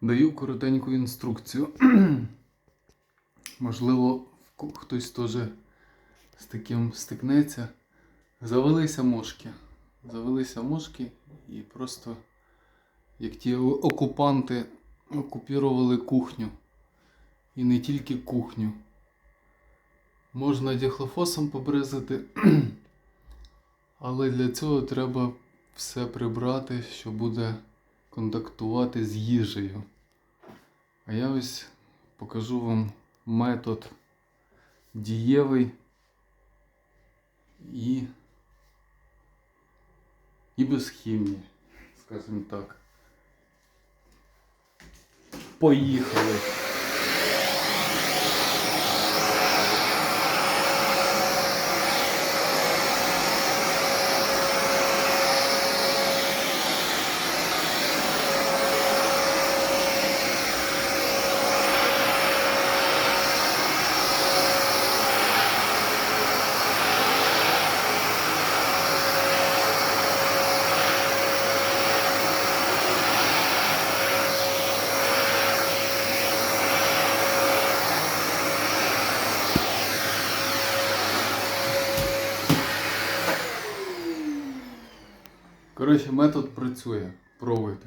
Даю коротеньку інструкцію. Можливо, хтось теж з таким стикнеться. Завелися мошки. Завелися мошки і просто як ті окупанти окупірували кухню. І не тільки кухню. Можна діхлофосом побризати, але для цього треба все прибрати, що буде контактувати з їжею. А я ось покажу вам метод дієвий і, і без хімії, скажімо так. Поїхали! Коротше, метод працює. Пробуйте.